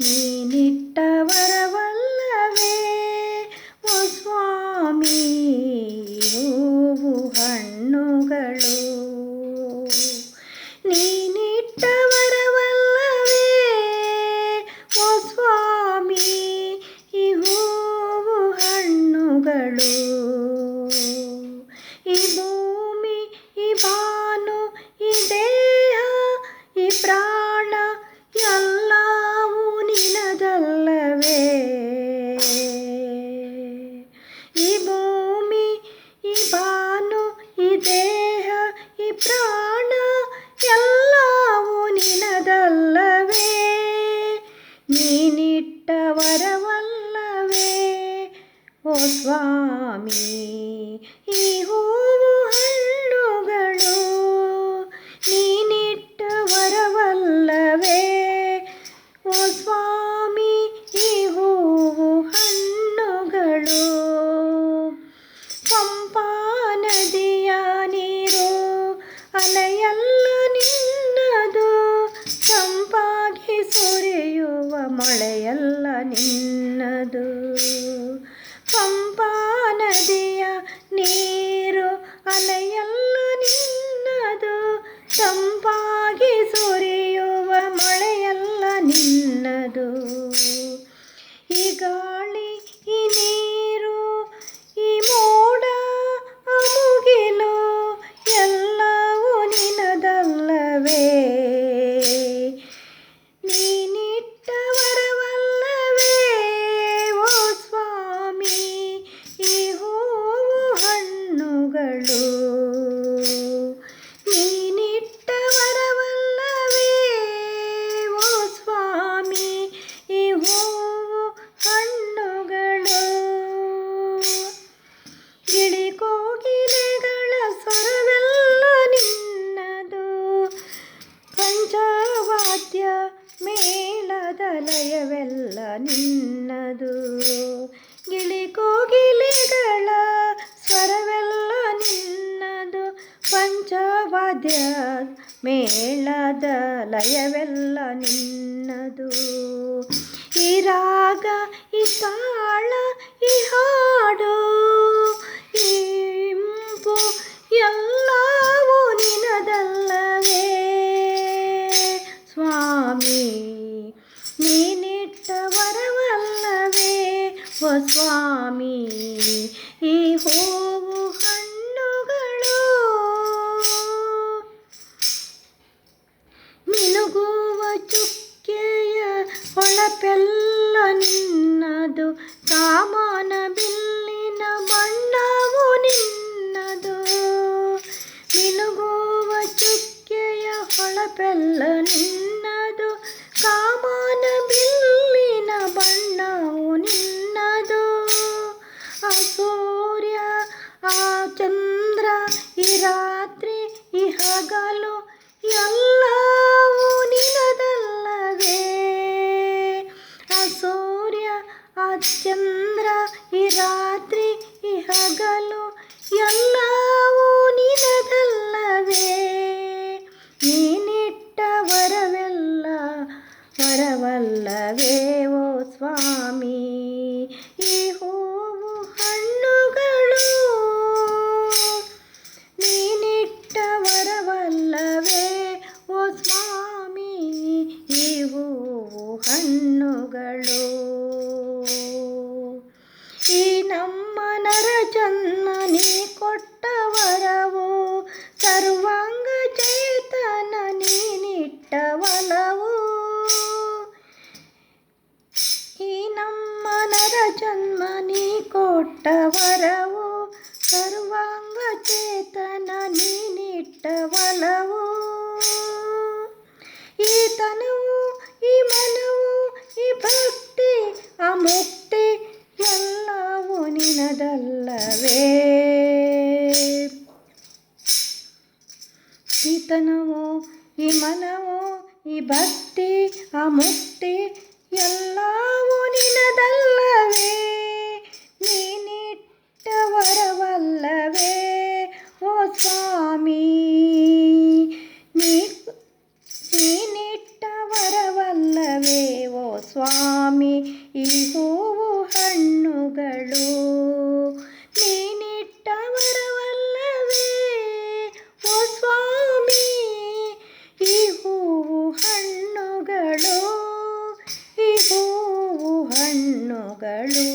ನೀನಿಟ್ಟ ವರವಲ್ಲವೇ ಓ ಸ್ವಾಮಿ ಹೂವು ಹಣ್ಣುಗಳು. ನೀನಿಟ್ಟ ವರವಲ್ಲವೇ ಓ ಸ್ವಾಮಿ ಹಣ್ಣುಗಳು. ಪ್ರಾಣ ಎಲ್ಲವೂ ನಿನದಲ್ಲವೇ. ನೀನಿಟ್ಟ ವರವಲ್ಲವೇ. ಓ ಸ್ವಾಮಿ ಈ ಹೂವು ಹಣ್ಣುಗಳು ನೀನಿಟ್ಟ ವರವಲ್ಲವೇ. ಓ ಸ್ವಾಮಿ ಮಳೆಯಲ್ಲ ನಿನ್ನದು. ಪಂಪಾ ನದಿಯ ನೀರು ಅಲೆಯಲ್ಲ ನಿನ್ನದು. ತಂಪಾಗಿ ಸುರಿಯುವ ಮಳೆಯಲ್ಲ ನಿನ್ನದು. ಈ ಗಾಳಿ, ಈ ನೀರು ಹಣ್ಣುಗಳು ನೀನಿಟ್ಟ ವರವಲ್ಲವೇ? ಓ ಸ್ವಾಮಿ, ಈ ಹೂವು ಹಣ್ಣುಗಳು. ಗಿಳಿ ಕೋಗಿಲೆಗಳ ಸ್ವರವೆಲ್ಲ ನಿನ್ನದು. ಪಂಚವಾದ್ಯ ಮೇಳದ ಲಯವೆಲ್ಲ ನಿನ್ನದು ಪಂಚವಾದ್ಯ ಮೇಳದ ಲಯವೆಲ್ಲ ನಿನ್ನದು. ಈ ರಾಗ ಈ ತಾಳ ಈ ಹಾಡು ಕಾಮನ ಬಿಲ್ಲಿನ ಬಣ್ಣವು ನಿನ್ನದು. ಮಿನುಗುವ ಚುಕ್ಕೆಯ ಹೊಳಪೆಲ್ಲ ನಿನ್ನದು. ಕಾಮನ ಬಿಲ್ಲಿನ ಬಣ್ಣವು ನಿನ್ನದು. ಆ ಸೂರ್ಯ, ಆ ಚಂದ್ರ, ಈ ರಾತ್ರಿ, ಈ ಹಗಲು ಎಲ್ಲವೂ ಚಂದ್ರ ಈ ರಾತ್ರಿ ಈ ಹಗಲು ಎಲ್ಲವೂ ನಿನದಲ್ಲವೇ. ನೀನಿಟ್ಟ ವರವೆಲ್ಲ ವರವಲ್ಲವೇ ಓ ಸ್ವಾಮಿ. నరచన్నని కొట్టవరవు సర్వాంగ చేతనని నిట్టవలవు. ఈ నమ్మ నరచన్నని కొట్టవరవు సర్వాంగ చేతనని నిట్టవలవు. ఈ తనువు ఈ మనవు ఈ భక్తి అముక్ ನಿನದಲ್ಲವೇ? ಈತನವೋ ತನವು ಈ ಮನವೋ ಈ ಭಕ್ತಿ ಆ ಮುಕ್ತಿ ಎಲ್ಲವೂ ನಿನದಲ್ಲವೇ ನೀನಿಟ್ಟ ವರವಲ್ಲವೇ ಓ ಸ್ವಾಮಿ ಈ ಹೂವು ಹಣ್ಣುಗಳು ಈ ಹೂವು ಹಣ್ಣುಗಳು.